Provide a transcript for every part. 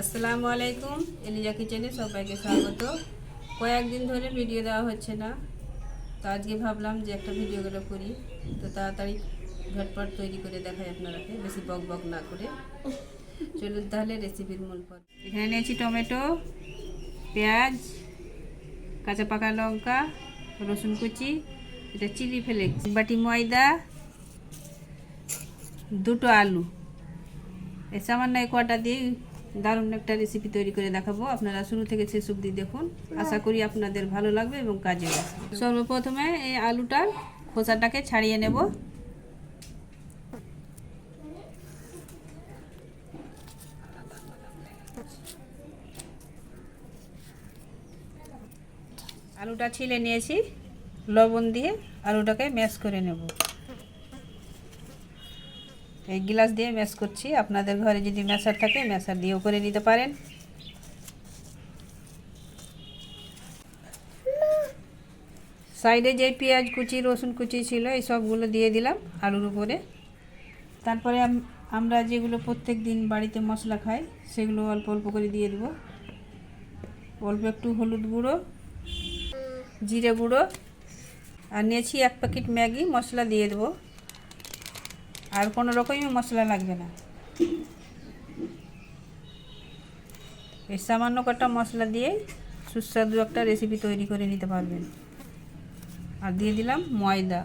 আসসালামু আলাইকুম এলিজা কিচেনে সবাইকে স্বাগত। কয়েকদিন ধরে ভিডিও দেওয়া হচ্ছে না, তো আজকে ভাবলাম যে একটা ভিডিও করে। তো তাড়াতাড়ি ঝটপট তৈরি করে দেখাই আপনারাকে বেশি বক বক না করে। চলুন তাহলে রেসিপির মূল পর এখানে নিয়েছি টমেটো, পেঁয়াজ, কাঁচা পাকা লঙ্কা, রসুন কুচি, এটা চিলি ফ্লেক্স বাটি ময়দা, দুটো আলু। এই সামান্য কটা দিয়ে দারুণ একটা রেসিপি তৈরি করে দেখাবো। আপনারা শুরু থেকে শেষ অবধি দেখুন। আশা করি আপনাদের ভালো লাগবে এবং কাজে সর্বপ্রথমে এই আলুটার খোসাটাকে ছাড়িয়ে নেব। আলুটা ছিলে নিয়েছি। লবণ দিয়ে আলুটাকে ম্যাশ করে নেব। এই গ্লাস দিয়ে ম্যাশ করছি। আপনাদের ঘরে যদি ম্যাশার থাকে, ম্যাশার দিয়েও করে নিতে পারেন। সাইডে যে পেঁয়াজ কুচি, রসুন কুচি ছিল, এই সবগুলো দিয়ে দিলাম আলুর উপরে। তারপরে আমরা যেগুলো প্রত্যেক দিন বাড়িতে মশলা খাই, সেগুলো অল্প অল্প করে দিয়ে দেবো। অল্প একটু হলুদ গুঁড়ো, জিরে গুঁড়ো, আর নিয়েছি এক প্যাকেট ম্যাগি, মশলা দিয়ে দেবো। আর কোনো রকমই মশলা লাগবে না। এই সামান্য কটা মশলা দিয়ে সুস্বাদু একটা রেসিপি তৈরি করে নিতে পারবেন। আর দিয়ে দিলাম ময়দা।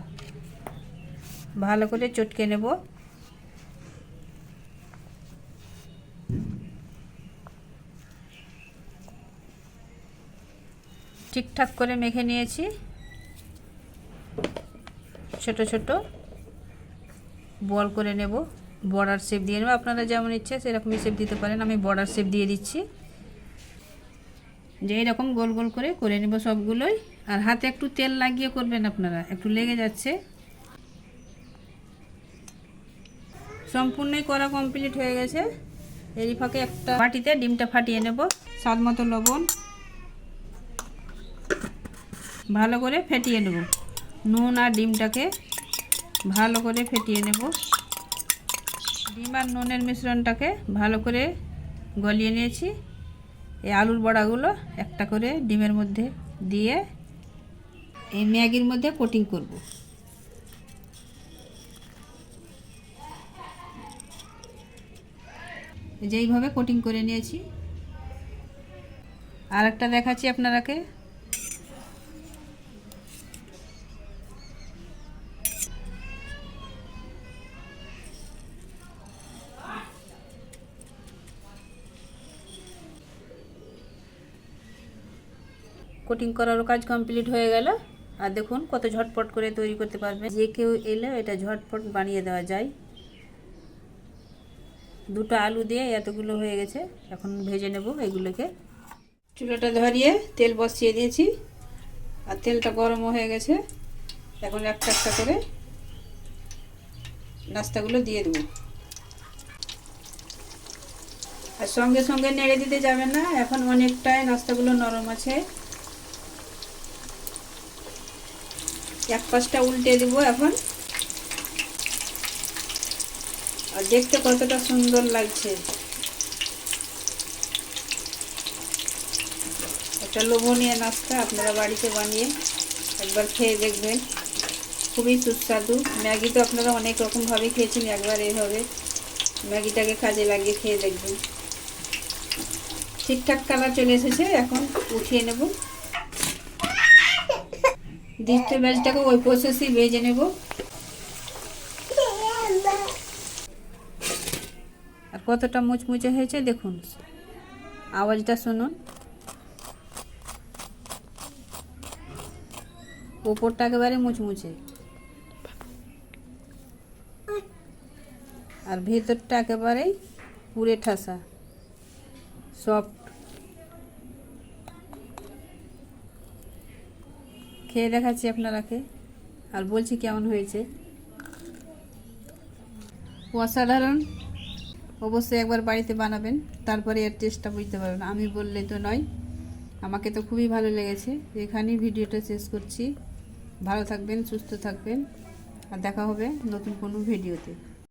ভালো করে চটকে নেব। ঠিকঠাক করে মেখে নিয়েছি। ছোট ছোট। বল করে নেব। বর্ডার শেপ দিয়ে নেব। আপনারা যেমন ইচ্ছে সেরকমই শেপ দিতে পারেন। আমি বর্ডার শেপ দিয়ে দিচ্ছি। যে এরকম গোল গোল করে করে নেব সবগুলোই। আর হাতে একটু তেল লাগিয়ে করবেন আপনারা। একটু লেগে যাচ্ছে। সম্পূর্ণই করা কমপ্লিট হয়ে গেছে। এরই ফাঁকে একটা বাটিতে ডিমটা ফাটিয়ে নেব। স্বাদ মতো লবণ। ভালো করে ফেটিয়ে নেব। নুন আর ডিমটাকে ভালো করে ফেটিয়ে নেব। ডিম আর নুনের মিশ্রণটাকে ভালো করে গলিয়ে নিয়েছি। এই আলুর বড়াগুলো একটা করে ডিমের মধ্যে দিয়ে এই ম্যাগির মধ্যে কোটিং করব। যেইভাবে কোটিং করে নিয়েছি। আর একটা দেখাচ্ছি আপনারাকে। কোটিং করারও কাজ কমপ্লিট হয়ে গেল। আর দেখুন কত ঝটপট করে তৈরি করতে পারবে। যে কেউ এলে এটা ঝটপট বানিয়ে দেওয়া যায়। দুটো আলু দিয়ে এতগুলো হয়ে গেছে। এখন ভেজে নেব এগুলোকে। চুলোটা ধরিয়ে তেল বসিয়ে দিয়েছি। আর তেলটা গরমও হয়ে গেছে। এখন একটা একটা করে নাস্তাগুলো দিয়ে দেবো। আর সঙ্গে সঙ্গে নেড়ে দিতে যাবে না। এখন অনেকটাই নাস্তাগুলো নরম আছে। এক পাশটা উল্টে দেবো এখন। আর দেখতে কতটা সুন্দর লাগছে। একটা লোভনীয় নাস্তা আপনারা বাড়িতে বানিয়ে একবার খেয়ে দেখবেন। খুবই সুস্বাদু। ম্যাগি তো আপনারা অনেক রকমভাবে খেয়েছেন, একবার এইভাবে ম্যাগিটাকে কাজে লাগিয়ে খেয়ে দেখবেন। ঠিকঠাক কালার চলে এসেছে, এখন উঠিয়ে নেব। দ্বিতীয় ব্যাচটাকে ওই প্রসেসই ভেজে নেব। আর কতটা মুচমুচে হয়েছে দেখুন, আওয়াজটা শুনুন। ওপরটা একেবারে মুচমুচে। আর ভেতরটা একেবারেই পুরে ঠাসা। সফট খেয়ে দেখাচ্ছি আপনারাকে। আর বলছি কেমন হয়েছে। অসাধারণ। অবশ্যই একবার বাড়িতে বানাবেন, তারপরে এর টেস্টটা বুঝতে পারবেন। আমি বললে তো নয়। আমাকে তো খুবই ভালো লেগেছে। এখানেই ভিডিওটা শেষ করছি। ভালো থাকবেন, সুস্থ থাকবেন। আর দেখা হবে নতুন কোনো ভিডিওতে।